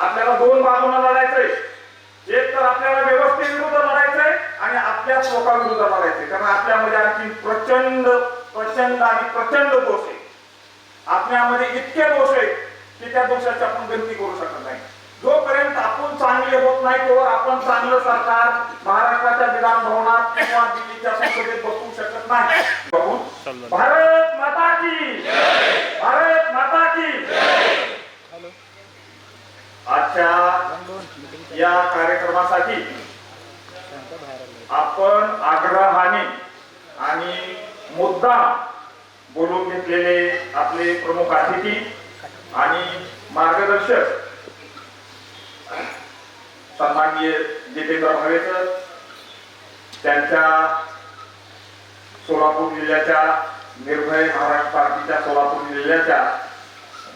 आपल्याला दोन बाजूने लढायचंय. एक तर आपल्याला व्यवस्थेविरुद्ध लढायचंय आणि आपल्याच लोकांविरुद्ध लढायचंय. कारण आपल्यामध्ये आणखी प्रचंड प्रचंड आणि प्रचंड दोष आहे. आपल्यामध्ये इतके दोष आहेत की त्या दोषाची आपण गणती करू शकत नाही. जोपर्यंत आपण चांगले होत नाही तोवर आपण चांगलं सरकार महाराष्ट्राच्या विधान भवनात किंवा दिल्लीच्या संसदेत बसवू शकत नाही. बघून भारत माता की भारत माता की आजच्या या कार्यक्रमासाठी आपण आग्रहाने आणि मुद्दा बोलून घेतलेले आपले प्रमुख अतिथी आणि मार्गदर्शक सन्माननीय जितेंद्र भावेकर त्यांच्या सोलापूर जिल्ह्याच्या निर्भय महाराष्ट्र पार्टीच्या सोलापूर जिल्ह्याच्या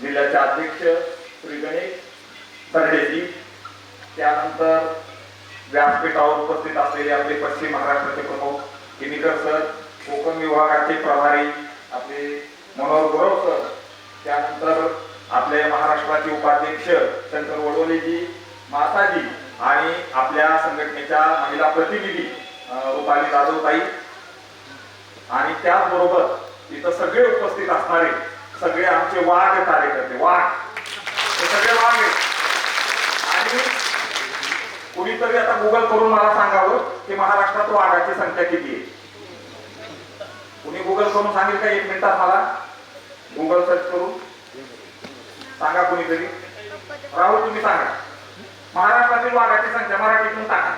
जिल्ह्याच्या अध्यक्ष श्री गणेश तरडेजी त्यानंतर व्यासपीठावर उपस्थित असलेले आपले पश्चिम महाराष्ट्राचे प्रमुख किनीकर सर कोकण विभागाचे प्रभारी आपले मनोहर गुरव सर त्यानंतर आपले महाराष्ट्राचे उपाध्यक्ष शंकर वडोलेजी माताजी आणि आपल्या संघटनेच्या महिला प्रतिनिधी रुपाली जाधवताई. आणि त्याचबरोबर इथं सगळे उपस्थित असणारे सगळे आमचे वाघ कार्यकर्ते वाघ हे सगळे वाघ आहेत. कुणीतरी आता गुगल करून मला सांगावं की महाराष्ट्रात वाघाची संख्या किती आहे? कुणी गुगल करून सांगेल का एक मिनिटात मला? गुगल सर्च करून. सांगा कुणीतरी. राहुल तुम्ही सांगा. महाराष्ट्रातील वाघाची संख्या मराठीतून टाका.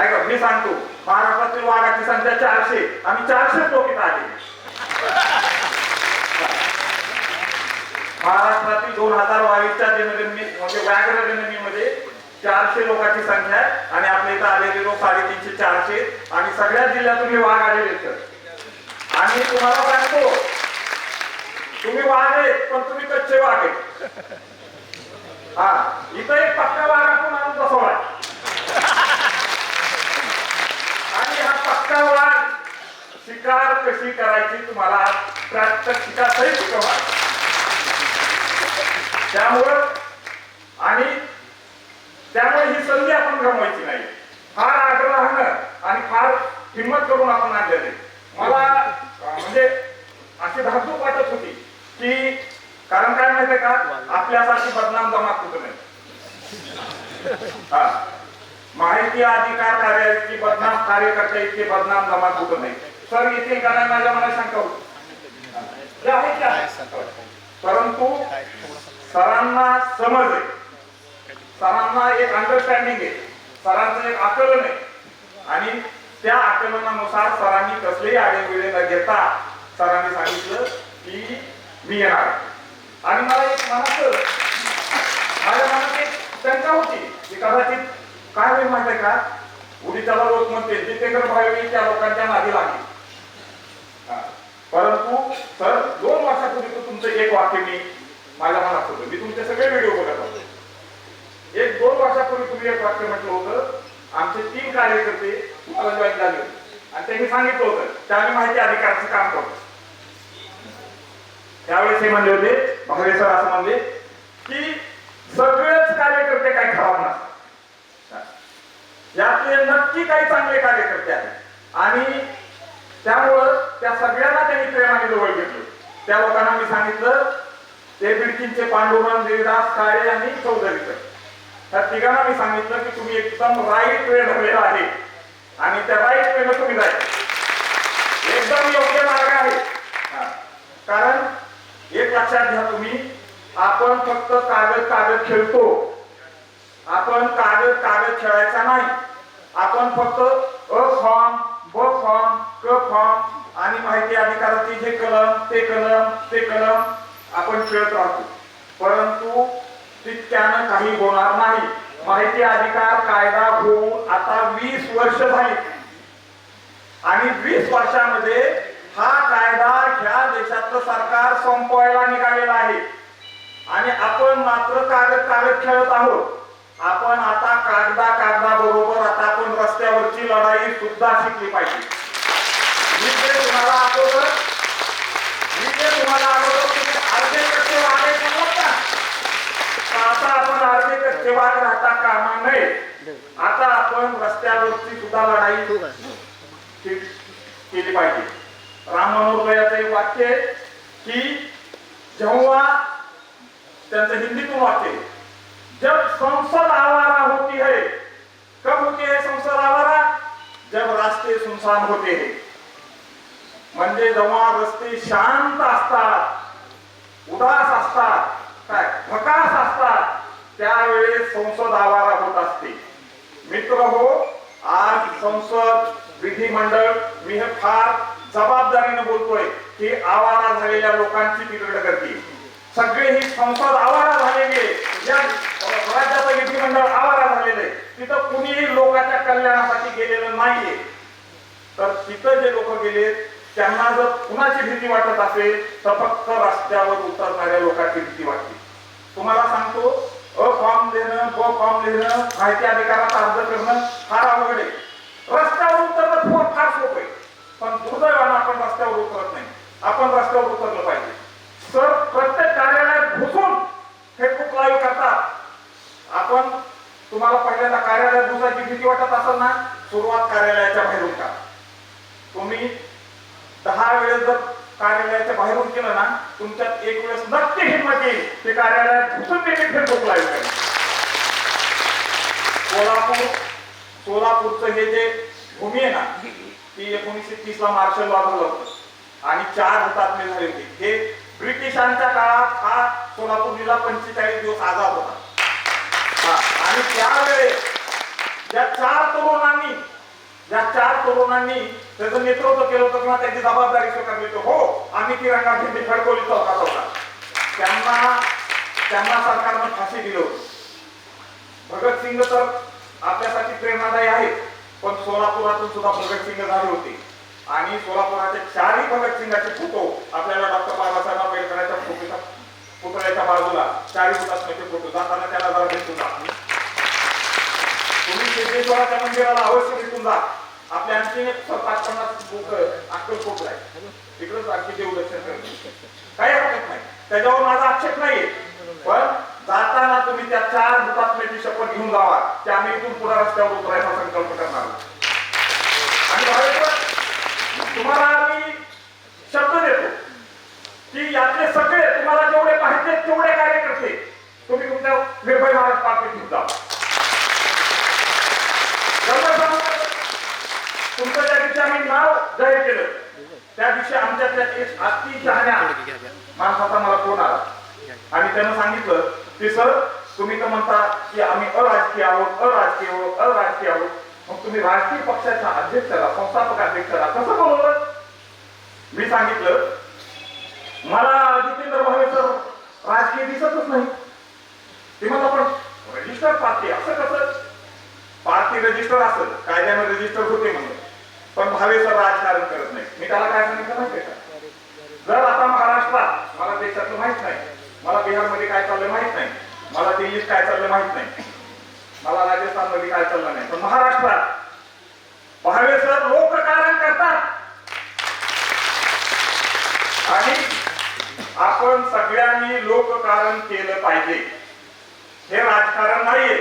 ऐका मी सांगतो. महाराष्ट्रातील वाघाची संख्या चारशे. आम्ही चारशे लोक आले. महाराष्ट्रातील दोन हजार बावीसच्या व्याघ्र जनगणनेमध्ये चारशे लोकांची संख्या आहे आणि आपल्या इथं आलेले लोक साडेतीनशे चारशे आणि सगळ्या जिल्ह्यातून हे वाघ आलेले तर आणि तुम्हाला सांगतो तुम्ही वाघ आहेत पण तुम्ही कच्चे वाघ आहेत. हा इथं एक पक्का वाघ आपण आणून बसवलाय आणि हा पक्का वाघ शिकार कशी करायची तुम्हाला प्रात्यक्षिकासहित शिकवणार. त्यामुळं आणि त्यामुळे ही संधी आपण गमवायची नाही. फार आग्रहानं आणि फार हिंमत करून आपण आणलेले. मला म्हणजे अशी धाकधूक वाटत होती की कारण काय माहितीये का? आपल्यासाठी बदनाम जमा कुठं नाही. हा. माहिती अधिकार कार्याची बदनाम कार्यकर्ते इतके बदनाम जमा कुठं नाही. सर येथील का नाही माझ्या मनात शंका होती? आहे परंतु सरांना समज आहे सरांना एक अंडरस्टँडिंग आहे. सरांचं एक आकलन आहे. आणि त्या आकलनानुसार सरांनी कसलेही आडेवेळे न घेता सरांनी सांगितलं की मी येणार आणि मला एक मनात माझ्या मनात एक शंका होती की कदाचित काय होईल माहिती का? उडीच्याला लोक म्हणते जितेंद्र भावे त्या लोकांच्या नादी लागली. परंतु सर दोन वर्षापूर्वी तर तुमचं एक वाक्य मी माझ्या मनात होतं. मी तुमचे सगळे व्हिडिओ बघत होतो. एक दोन वर्षापूर्वी तुम्ही एक वाक्य म्हटलं होतं. आमचे तीन कार्यकर्ते तुम्हाला जॉईन झाले होते. आणि त्यांनी सांगितलं होतं त्या आम्ही माहिती अधिकाराचं काम करतो त्यावेळेस हे म्हणले होते भावे सर असं म्हणले की सगळेच कार्यकर्ते काही खराब नसतात. यातले नक्की काही चांगले कार्यकर्ते आहेत. आणि त्यामुळं त्या सगळ्यांना त्यांनी प्रेमाने जवळ घेतलं. त्या लोकांना मी सांगितलं ते बिडकींचे पांडुरंग देवीदास काळे आणि चौधरीकर त्या तिघांना मी सांगितलं की तुम्ही एकदम राईट वे धरलेला आहे. आणि त्या राईट वेनं तुम्ही जायचं. एकदम योग्य मार्ग आहे. कारण एक लक्षात घ्या तुम्ही आपण फक्त कागद कागद खेळतो. आपण कागद कागद खेळायचा नाही. आपण फक्त अ फॉर्म ब फॉर्म क फॉर्म आणि माहिती अधिकाराचे जे कलम ते कलम ते कलम आपण खेळत राहतो. परंतु तितक्यानं काही होणार नाही. माहिती अधिकार कायदा होऊन आता वीस वर्ष झाली. आणि वीस वर्षामध्ये हा कायदा ह्या देशातलं सरकार संपवायला निघालेला आहे. आणि आपण मात्र कागद कागद खेळत आहोत. आपण आता कागदा कागदा बरोबर आता आपण रस्त्यावरची लढाई सुद्धा शिकली पाहिजे. मी जे तुम्हाला अगोदर मी जे तुम्हाला अगोदर तुम्ही अर्धे कच्चे वागे म्हणलं ना तर आता आपण अर्धे कच्चे राहता कामा नये. आता आपण रस्त्यावरची सुद्धा लढाई केली पाहिजे. राम मनोहर एक वाक्य आहे की जेव्हा त्यांचं हिंदीतून वाक्य जब संसद आवारा होती है कब होती है संसद आवारा? जब रास्ते सुनसान होते है। म्हणजे जेव्हा रस्ते शांत असतात उदास असतात काय भकास असतात. त्यावेळेस संसद आवारा होत असते. मित्र हो आज संसद विधिमंडळ मी हे फार जबाबदारीने बोलतोय की आवारा झालेल्या लोकांची तिकडे करते सगळे ही संसद आवारा झालेली या राज्याचं विधिमंडळ आवारा झालेलं आहे. तिथं कुणीही लोकांच्या कल्याणासाठी गेलेलं नाहीये. तर तिथं जे लोक गेले त्यांना जर कुणाची भीती वाटत असेल तर फक्त रस्त्यावर उतरणाऱ्या लोकांची भीती वाटते. तुम्हाला सांगतो अ फॉर्म देणं ब फॉर्म लिहिणं माहिती अधिकाराचा अर्ज करणं फार अवघड आहे. रस्त्यावर उतरणं फार फार सोपं आहे. पण दुर्दैवानं आपण रस्त्यावर उतरत नाही. आपण रस्त्यावर उतरलं पाहिजे. सर प्रत्येक कार्यालयात घुसून फेसबुक लाईव्ह करतात. आपण तुम्हाला पहिल्यांदा कार्यालयात घुसायची भीती वाटत असेल ना सुरुवात कार्यालयाच्या बाहेरून का तुम्ही दहा वेळेस जर कार्यालयाच्या बाहेरून केलं ना तुमच्यात एक वेळेस नक्की हिंमत येईल ते कार्यालयात घुसून देखील फेसबुक लाईव्ह सोलापूर सोलापूरचं हे जे भूमी आहे ना ती एकोणीसशे तीस ला मार्शल लॉ झालं होतं. आणि चार हुतात्मे झाले होते. हे ब्रिटिशांच्या काळात हा सोलापूर जिल्हा पंचेचाळीस दिवस आझाद होता. हा, आणि त्यावेळेस ज्या चार तरुणांनी ज्या चार तरुणांनी त्याचं नेतृत्व केलं होतं किंवा त्याची जबाबदारी स्वीकारली होती. हो आम्ही तिरंगा झेंडे फडकवली चौकात होता. त्यांना त्यांना सरकारनं फाशी दिली होती. भगतसिंग तर आपल्यासाठी प्रेरणादायी आहे पण सोलापुरातून सुद्धा भगतसिंग झाले होते. आणि सोलापुराचे चारही भगतसिंगाचे फोटो आपल्याला डॉक्टर बाबासाहेब आंबेडकरांच्या फोटोच्या पुतळ्याच्या बाजूला चारही हुतात्म्याचे फोटो जाताना त्याला जरा भेटून तुम्ही सिद्धेश्वराच्या मंदिराला अवश्य भेटून जा आपल्या आणखी पाच पन्नास आणखी देवदर्शन काही हरकत नाही. त्याच्यावर माझा आक्षेप नाहीये. पण जाताना तुम्ही त्या चार हुतात्म्याची शपथ घेऊन जावा की आम्ही इथून रस्त्यावर उतरायचा संकल्प करणार आणि तुम्हाला आम्ही शब्द देतो की यातले सगळे तुम्हाला जेवढे पाहिजे तेवढे कार्यकर्ते तुम्ही तुमच्या निर्भय महाराज पार्टीत घेऊन जा एवढं सांगतो. तुमचं ज्या दिवशी आम्ही नाव जाहीर केलं त्या दिवशी आमच्यातल्या एक अति शहाण्या माणसाचा मला फोन आला. आणि त्यानं सांगितलं की सर तुम्ही तर म्हणता की आम्ही अराजकीय आहोत अराजकीय आहोत अराजकीय आहोत. मग तुम्ही राजकीय पक्षाच्या अध्यक्षाला संस्थापक अध्यक्षाला कसं बोलवलं? मी सांगितलं मला जितेंद्र भावे सर राजकीय दिसतच नाही. ते म्हणत पण रजिस्टर पार्टी असं कसं? पार्टी रजिस्टर असेल कायद्यानं रजिस्टर होते म्हणलं पण भावे सर राजकारण करत नाही. मी त्याला काय सांगितलं माहिती का? जर आता महाराष्ट्रात मला देशातलं माहीत नाही मला बिहारमध्ये काय चाललंय माहीत नाही मला दिल्लीत काय चाललंय माहीत नाही मला राजस्थानमध्ये काय चाललं नाही. पण महाराष्ट्रात भावे सर लोककारण करतात. आणि आपण सगळ्यांनी लोककारण केलं पाहिजे. हे राजकारण नाहीये.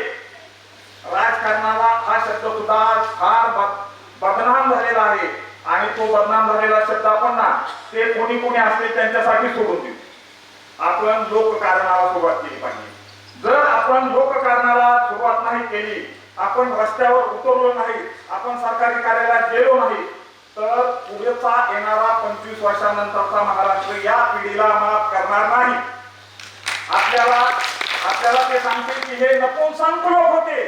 राजकारणाला हा शब्द सुद्धा फार बदनाम झालेला आहे. आणि तो बदनाम झालेला शब्द आपण ना ते कोणी कोणी असले त्यांच्यासाठी सोडून देऊ. आपण लोककारणाला सुरुवात केली पाहिजे. जर आपण लोककारणाला सुरुवात नाही केली आपण रस्त्यावर उतरलो नाही आपण सरकारी कार्यालयात गेलो नाही तर पुढचा येणारा पंचवीस वर्षानंतरचा महाराष्ट्र या पिढीला माफ करणार नाही. आपल्याला आपल्याला ते सांगते की हे नपुंसक लोक होते.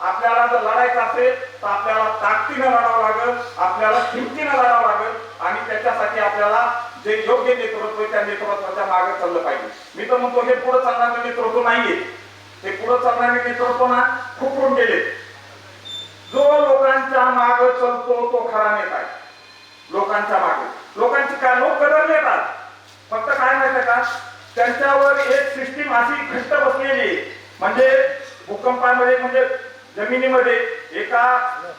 आपल्याला जर लढायचं असेल तर आपल्याला ताकदीनं लढावं लागेल आपल्याला हिमतीनं लढावं लागेल आणि त्याच्यासाठी आपल्याला जे योग्य नेतृत्व त्या नेतृत्वाच्या मागे चाललं पाहिजे. मी तर म्हणतो हे पुढे चालणारे नेतृत्व नाहीये. हे पुढे चालणारे नेतृत्व ना खुपरून गेले. जो लोकांच्या माग चलतो तो खरा नेता आहे. लोकांच्या मागे. लोकांची काय लोक कदर येतात फक्त काय माहिती का? त्यांच्यावर एक सिस्टीम अशी घट्ट बसलेली आहे. म्हणजे भूकंपामध्ये म्हणजे जमिनीमध्ये एका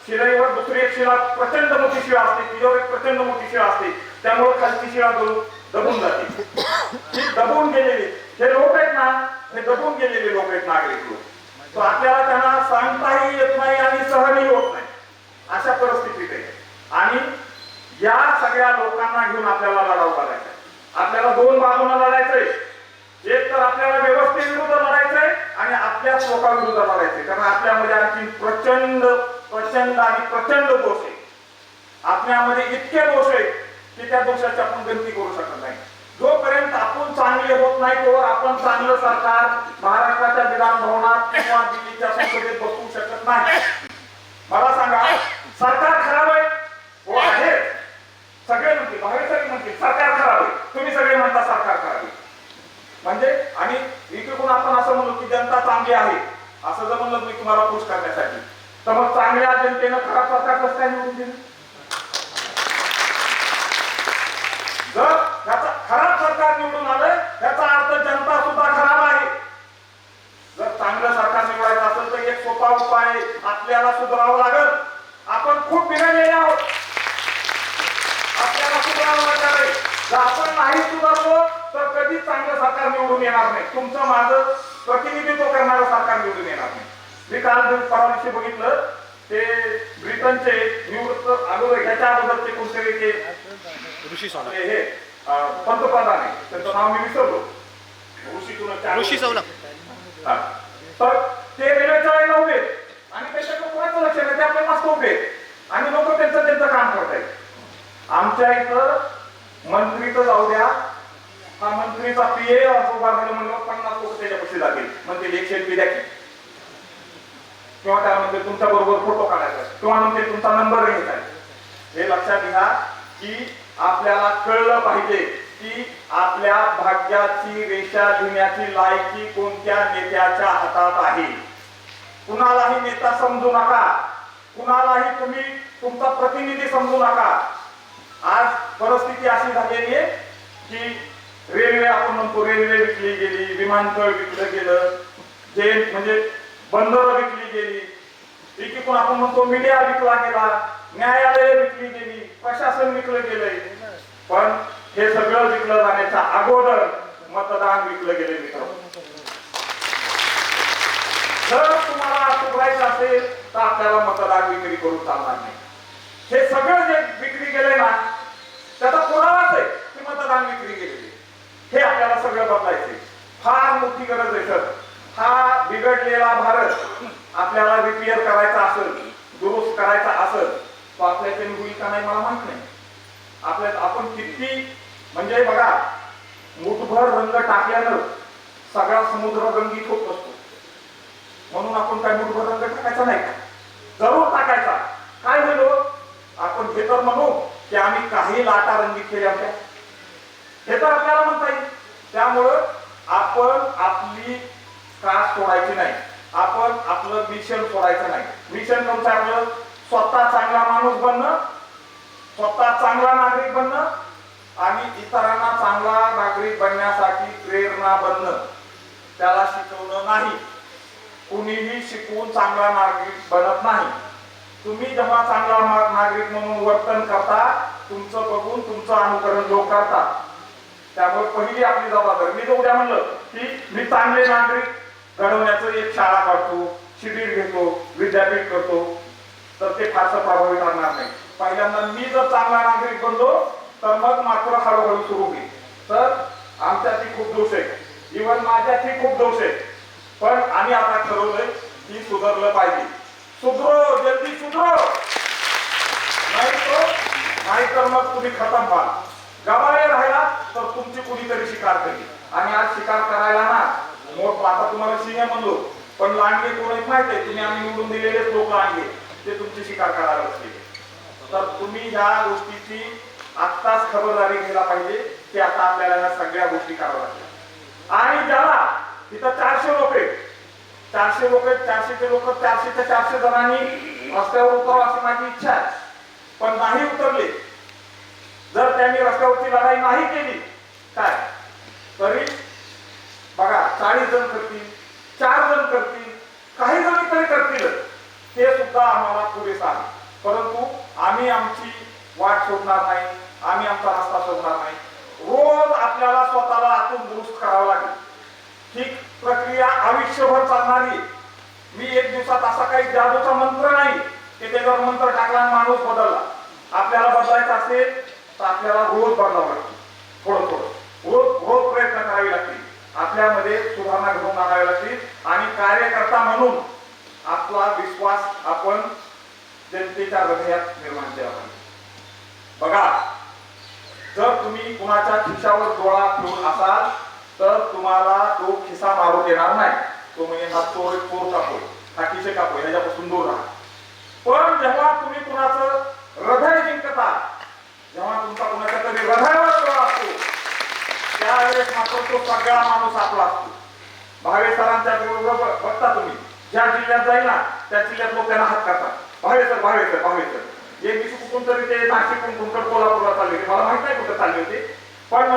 शिलाईवर दुसरी एक शिला प्रचंड मोठी शिळा असते तिच्यावर एक प्रचंड मोठी शिळा असते. त्यामुळे खालची शिळा दबून दबून जाते. ही दबून गेलेली हे लोक आहेत ना हे दबून गेलेले लोक आहेत नागरिक लोक तो आपल्याला त्यांना सांगताही येत नाही आणि सहनही होत नाही. अशा परिस्थितीत आहे. आणि या सगळ्या लोकांना घेऊन आपल्याला लढाव लागायचं आपल्याला दोन बाजूंना लढायचंय एक तर आपल्याला व्यवस्थेविरुद्ध लढायचंय आणि आपल्याच लोकांविरुद्ध लढायचंय. कारण आपल्यामध्ये आणखी प्रचंड प्रचंड आणि प्रचंड दोष आहे. आपल्यामध्ये इतके दोष आहेत की त्या दोषाची आपण गणती करू शकत नाही. जोपर्यंत आपण चांगले होत नाही तोवर आपण चांगलं सरकार महाराष्ट्राच्या विधानभवनात किंवा दिल्लीच्या संसदेत बसवू शकत नाही. मला सांगा सरकार खराब आहे? हो आहे. सगळे म्हणतील भावे सगळे म्हणतील सरकार खराब आहे. तुम्ही सगळे म्हणता सरकार खराब आहे. म्हणजे आणि इकडून आपण असं म्हणलो की जनता चांगली आहे. असं जर म्हणलं मी तुम्हाला खुश करण्यासाठी. तर मग चांगल्या जनतेनं खराब सरकार कसं काय निवडून दिलं जर त्याचा खराब सरकार निवडून आलं याचा अर्थ जनता सुद्धा खराब आहे. जर चांगलं सरकार निवडायचं असेल तर एक सोपा उपाय आहे. आपल्याला सुधारावं लागेल. आपण खूप बिघडलेले आहोत. आपल्याला सुधारावं लागणार आहे. जर आपण नाही सुधारलो तर कधीच चांगलं सरकार निवडून येणार नाही. तुमचं माझं प्रतिनिधित्व करणारं सरकार निवडून येणार नाही. मी काल परवा दिवशी बघितलं. ते ब्रिटनचे निवृत्त अगोदर ह्याच्या अगोदरचे कोणतरी ते ऋषी हे पंतप्रधान आहे. त्यांचं नाव मी विसरलो. ऋषी ऋषी. तर ते रेल्वेच्या वेळेला उभे. आणि त्याच्याकडे कोणाचं लक्ष नाही? ते आपल्या मस्त उभे. आणि लोक त्यांचं त्यांचं काम करतायत. आमच्या इथं मंत्री तर जाऊ द्या हा मंत्रीचा पीए उभा झालं म्हणलं पन्नास लोक त्याच्यापाशी जातील म्हणतील एक शेल्फी द्या की. किंवा त्याला म्हणते तुमच्या बरोबर फोटो काढायचा. किंवा म्हणते तुमचा नंबर घ्यायचा हे लक्षात घ्या की आपल्याला कळलं पाहिजे की आपल्या भाग्याची रेषा लिहिण्याची लायकी कोणत्या नेत्याच्या हातात आहे. कुणालाही नेता समजू नका. कुणालाही तुम्ही तुमचा प्रतिनिधी समजू नका. आज परिस्थिती अशी झालेली आहे की रेल्वे आपण म्हणतो रेल्वे विकली गेली विमानतळ विकलं गेलं जे म्हणजे बंदर विकली गेली एकीकडून आपण म्हणतो मीडिया विकला गेला न्यायालय विकली गेली प्रशासन विकलं गेलंय. पण हे सगळं विकलं जाण्याच्या अगोदर मतदान विकलं गेले मित्र जर तुम्हाला सुधारायचं असेल तर आपल्याला मतदान विक्री करून चालणार नाही. हे सगळं जे विक्री गेले ना त्याचा पुरावाच आहे की मतदान विक्री गेलेली हे आपल्याला सगळं बदलायचे फार मोठी गरज आहे सर. हा बिघडलेला भारत आपल्याला रिपेअर करायचा असेल दुरुस्त करायचा असेल तो आपल्या होईल का नाही मला माहीत नाही. आपल्या आपण किती म्हणजे बघा मुठभर रंग टाकल्यानं सगळा समुद्र रंगीत होत असतो. म्हणून आपण काय मुठभर रंग टाकायचा नाही का? जरूर टाकायचा. काय म्हणलो आपण हे तर म्हणू की आम्ही काही लाटा रंगीत केल्या होत्या. हे तर आपल्याला म्हणता येईल. त्यामुळं आपण आपली त्रास सोडायची नाही. आपण आपलं मिशन सोडायचं नाही. मिशन तुमचं आपलं? स्वतः चांगला माणूस बनणं स्वतः चांगला नागरिक बनणं आणि इतरांना चांगला नागरिक बनण्यासाठी प्रेरणा बनणं. त्याला शिकवणं नाही. कुणीही शिकवून चांगला नागरिक बनत नाही. तुम्ही जेव्हा चांगला नागरिक म्हणून वर्तन करता तुमचं बघून तुमचं अनुकरण लोक करतात त्यामुळे पहिली आपली जबाबदारी. मी तर उद्या म्हणलं की मी चांगले नागरिक घडवण्याचं एक शाळा काढतो शिबिर घेतो विद्यापीठ करतो तर ते फारसं प्रभावी ठरणार नाही. पहिल्यांदा मी जर चांगला नागरिक बनलो तर मग मात्र हळूहळू सुरू होईल. तर आमच्यातही खूप दोष आहे. इव्हन माझ्यातही खूप दोष आहे. पण आम्ही आता ठरवलंय की सुधारलं पाहिजे. सुधरो जल्दी सुधरो! नाही तर मग तुम्ही खतम व्हा. गवाळे राहिला तर तुमची कुणीतरी शिकार करी आणि आज शिकार करायला ना मोठ आता तुम्हाला सिंह म्हणलो पण लांडगे कोणी माहिती आहे? तुम्ही आम्ही निवडून दिलेलेच लोक लांडगे. ते तुमची शिकार करायला बसले तर तुम्ही ह्या गोष्टीची आत्ताच खबरदारी घ्यायला पाहिजे. की आता आपल्याला ह्या सगळ्या गोष्टी कराव्या लागल्या. आणि ज्याला तिथं चारशे लोक आहेत. चारशे लोक आहेत चारशेचे लोक चारशेच्या चारशे जणांनी रस्त्यावर उतरावं अशी माझी इच्छा आहे. पण नाही उतरले. जर त्यांनी रस्त्यावरची लढाई नाही केली काय? तरी बघा चाळीस जण करतील चार जण करतील काही जण तरी करतील. ते सुद्धा आम्हाला पुरेसं आहे. परंतु आम्ही आमची वाट सोडणार नाही आम्ही आमचा रस्ता सोडणार नाही. रोज आपल्याला स्वतःला आतून दुरुस्त करावं लागेल. ही प्रक्रिया आयुष्यभर चालणारी. मी एक दिवसात असा काही जादूचा मंत्र नाही की त्याच्यावर मंत्र टाकला आणि माणूस बदलला. आपल्याला बदलायचं असेल तर आपल्याला रोज बदलावं लागतं. थोडं थोडं. रोज रोज प्रयत्न करावे लागतील. आपल्यामध्ये सुधारणा घडवून आणावी लागतील. आणि कार्यकर्ता म्हणून आपला विश्वास आपण जनतेच्या हृदयात निर्माण केला पाहिजे. बघा जर तुम्ही कुणाच्या खिशावर डोळा ठेवून असाल तर तुम्हाला तो खिसा मारून देणार नाही. तो म्हणजे हा चोर चोर कापो हा खिसे कापो ह्याच्यापासून दूर राहा. पण जेव्हा तुम्ही कुणाचं हृदय जिंकता जेव्हा तुमचा कोणाच्या तरी हृदयावर असतो त्यावेळेस मात्र तो सगळा माणूस आपला असतो भावे सरांच्या बरोबर बघता तुम्ही ज्या जिल्ह्यात जाईल ना त्या जिल्ह्यात लोक त्यांना हात करतात Bhave sir Bhave sir Bhave sir एक दिवशी कुठून तरी ते नाशिक कुंकड कोल्हापूरला चालले होते मला माहीत नाही कुठे चालले होते पण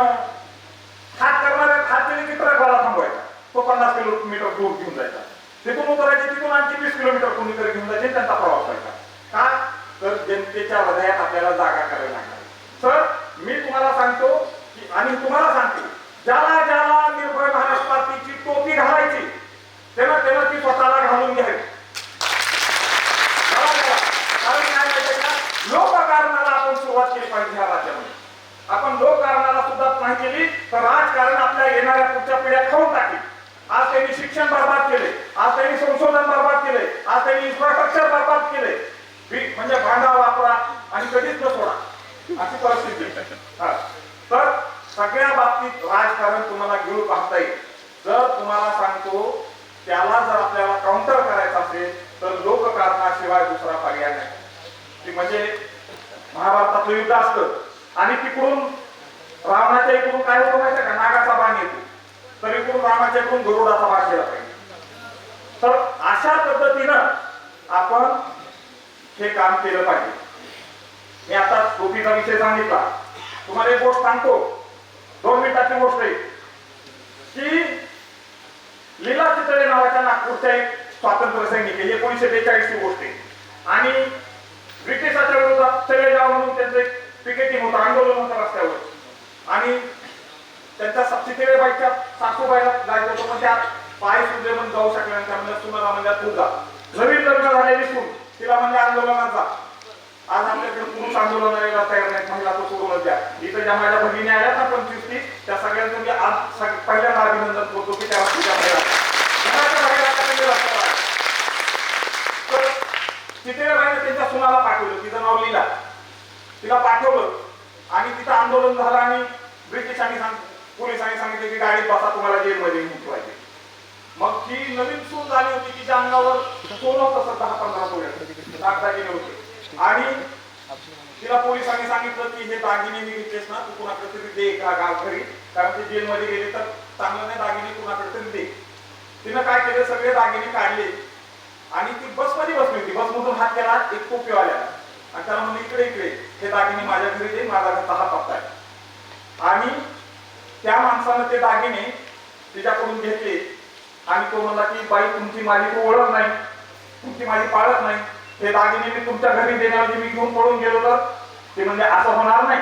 हात करणारे हात केले की ट्रकवाला थांबवायचा तो पन्नास किलोमीटर दूर घेऊन जायचा तिथून उतरायचे तिथून आणखी वीस किलोमीटर कोणीतरी घेऊन जायचे त्यांचा प्रवास व्हायचा का तर जनतेच्या हृदयात आपल्याला जागा करायला लागेल. सर मी तुम्हाला सांगतो की आणि तुम्हाला सांगते ज्याला ज्याला निर्भय महाराष्ट्र पार्टीची टोपी घालायची त्यानं त्यानं ती स्वतःला घालून घ्यावी ज्याला ज्याला. कारण काय माहितीये का लोककारणाला आपण सुरुवात केली पाहिजे ह्या राज्यामध्ये आपण लोककारणाला सुद्धा नाही केली तर राजकारण आपल्या येणाऱ्या पुढच्या पिढ्या खाऊन टाकली आज त्यांनी शिक्षण बर्बाद केले आज त्यांनी संशोधन बर्बाद केले आज त्यांनी इन्फ्रास्ट्रक्चर बर्बाद केले बी- म्हणजे भांडा वापरा आणि कधीच न सोडा अशी परिस्थिती आहे. हा. तर सगळ्या बाबतीत राजकारण तुम्हाला घेऊन पाहता येईल जर तुम्हाला सांगतो त्याला जर आपल्याला काउंटर करायचं असेल तर लोककारणाशिवाय दुसरा पर्याय नाही की म्हणजे महाभारतातलं युद्ध असतं. आणि तिकडून रावणाच्या इकडून काय होतं माहिती का? नागाचा बाण येतो. तर इकडून रावणाच्या इकडून गरुडाचा बाण केला पाहिजे. तर अशा पद्धतीनं आपण हे काम केलं पाहिजे. मी आता टोपीचा विषय सांगितला. तुम्हाला एक गोष्ट सांगतो. दोन मिनिटाची गोष्ट आहे. की लीला चितळे नावाच्या नागपूरच्या एक स्वातंत्र्य सैनिक एकोणीसशे एकोणीशे गोष्ट आहे. आणि ब्रिटिशाच्या विरोधात चले जाव म्हणून त्यांचं एक पिकेटिंग होतं आंदोलन होतं रस्त्यावर. आणि त्यांच्या चितळेबाईच्या सासूबाईला जायचं होतं पण त्या पाय सुजले म्हणून जाऊ शकल्या त्या म्हणजे तुम्हाला म्हणजे तू जा. नवीन लग्न झालेली सून तिला म्हणजे आंदोलनाचा आज आपल्याकडे पुरुष आंदोलन यायला तयार नाहीत महिला तो सोडूनच द्या. इथं ज्या माझ्या भगिनी आल्या ना पंचवीस तीस त्या सगळ्यांचं मी आज पहिल्यांदा अभिनंदन करतो की त्या तिथे राहिलं त्यांच्या सुनाला पाठवलं तिचं नाव लीला. तिला पाठवलं आणि तिथं आंदोलन झालं आणि ब्रिटिशांनी सांग पोलिसांनी सांगितलं की गाडीत बसा तुम्हाला जेलमध्ये घेऊन मग ती नवीन सून झाली होती तिच्या अंगावर सोनं होतं दहा पंधरा तोळे दागदागिने होते आणि तिला पोलिसांनी सांगितलं की हे दागिने मी घेतलेस ना तू कुणाकडे तरी दे का गाव घरी कारण ते जेलमध्ये गेले तर चांगलं नाही दागिने कुणाकडे तरी दे. तिनं काय केलं? सगळे दागिने काढले. आणि ती बसमध्ये बसली होती. बसमधून हात केला एक टोपीवाल्या आणि त्याला म्हणलं इकडे इकडे. हे दागिने माझ्या घरी दे माझा घरचा हा पत्ता आहे आणि त्या माणसानं ते दागिने तिच्याकडून घेतले. आणि तो म्हणला की बाई तुमची माझी ओळख नाही. तुमची माझी पाळत नाही. हे दागिने मी तुमच्या घरी देण्याऐवजी मी घेऊन पळून गेलो तर? ते म्हणजे असं होणार नाही.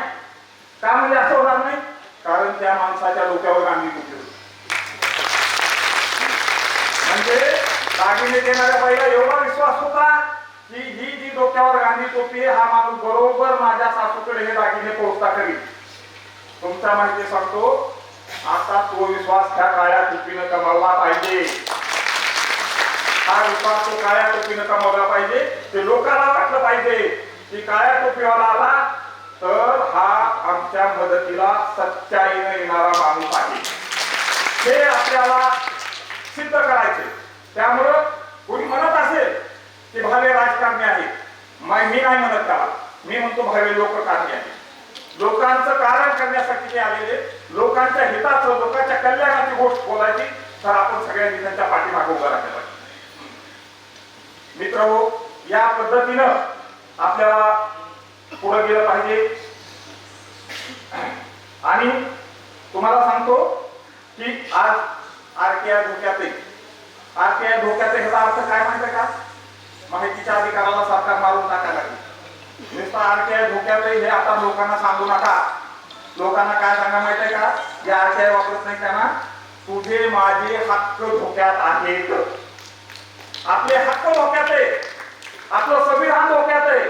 का म्हणजे असं होणार नाही? कारण त्या माणसाच्या डोक्यावर गांधी कुठली म्हणजे दागिने देणाऱ्या बाईला एवढा विश्वास होता की ही जी डोक्यावर गांधी टोपी हा माणूस बरोबर माझ्या सासूकडे हे दागिने पोहोचता करी तुमच्या माहिती सांगतो आता तो विश्वास त्या काळ्या टोपीनं कमावला पाहिजे. हा विश्वास तो काळ्या टोपीनं कमावला पाहिजे. ते लोकांना वाटलं पाहिजे की काळ्या टोपीवाला आला तर हा आमच्या मदतीला सच्चाईनं येणारा माणूस आहे. हे आपल्याला सिद्ध करायचे त्यामुळं कोणी म्हणत असेल की भावे राजकारणी आहेत मी नाही म्हणत त्याला. मी म्हणतो भावे लोककारणी आहे. लोकांचं कारण करण्यासाठी ते आलेले लोकांच्या हिताचं लोकांच्या कल्याणाची गोष्ट बोलायची तर आपण सगळ्यांनी त्यांच्या पाठीमागे उभं राहिलं पाहिजे. मित्र हो या पद्धतीनं आपल्याला पुढे गेलं पाहिजे. आणि तुम्हाला सांगतो की आज आरटीआय धोक्यात आहे. आरटीआय धोक्यात आहे ह्याचा अर्थ काय माहिती आहे का? माहितीच्या अधिकाराला सरकार मारून टाकायला लागेल. नुसतं आरटीआय धोक्यात आहे हे आता लोकांना सांगू नका. लोकांना काय सांगा माहीत आहे का? जे आरटीआय वापरत नाही त्यांना. तुझे माझे हक्क धोक्यात आहेत. आपले हक्क धोक्यात आहे. आपलं संविधान धोक्यात आहे.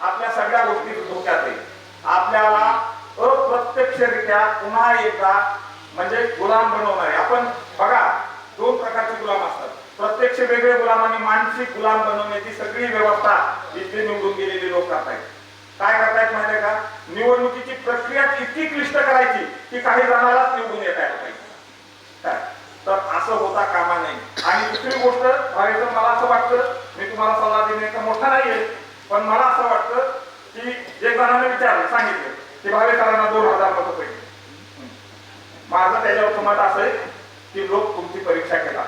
आपल्या सगळ्या गोष्टी धोक्यात आहे आपल्याला अप्रत्यक्षरित्या पुन्हा एकदा म्हणजे गुलाम बनवणार. आहे आपण बघा दोन प्रकारचे गुलाम असतात. प्रत्यक्ष वेगळे गुलाम आणि मानसिक गुलाम बनवण्याची सगळी व्यवस्था इथले निवडून गेलेले लोक करतायत. काय करतायत माहिती का? निवडणुकीची प्रक्रिया इतकी क्लिष्ट करायची की काही जणालाच निवडून येता येत नाही. काय? तर असं होता कामा नाही आणि दुसरी गोष्ट भावेचं मला असं वाटतं मी तुम्हाला सल्ला देण्याचा मोठा नाहीये पण मला असं वाटतं की एक जणांना विचारलं सांगितलं की भावेकरांना दोन हजार मत पैकी माझं त्याच्यावर मत असं आहे की लोक तुमची परीक्षा घेतात.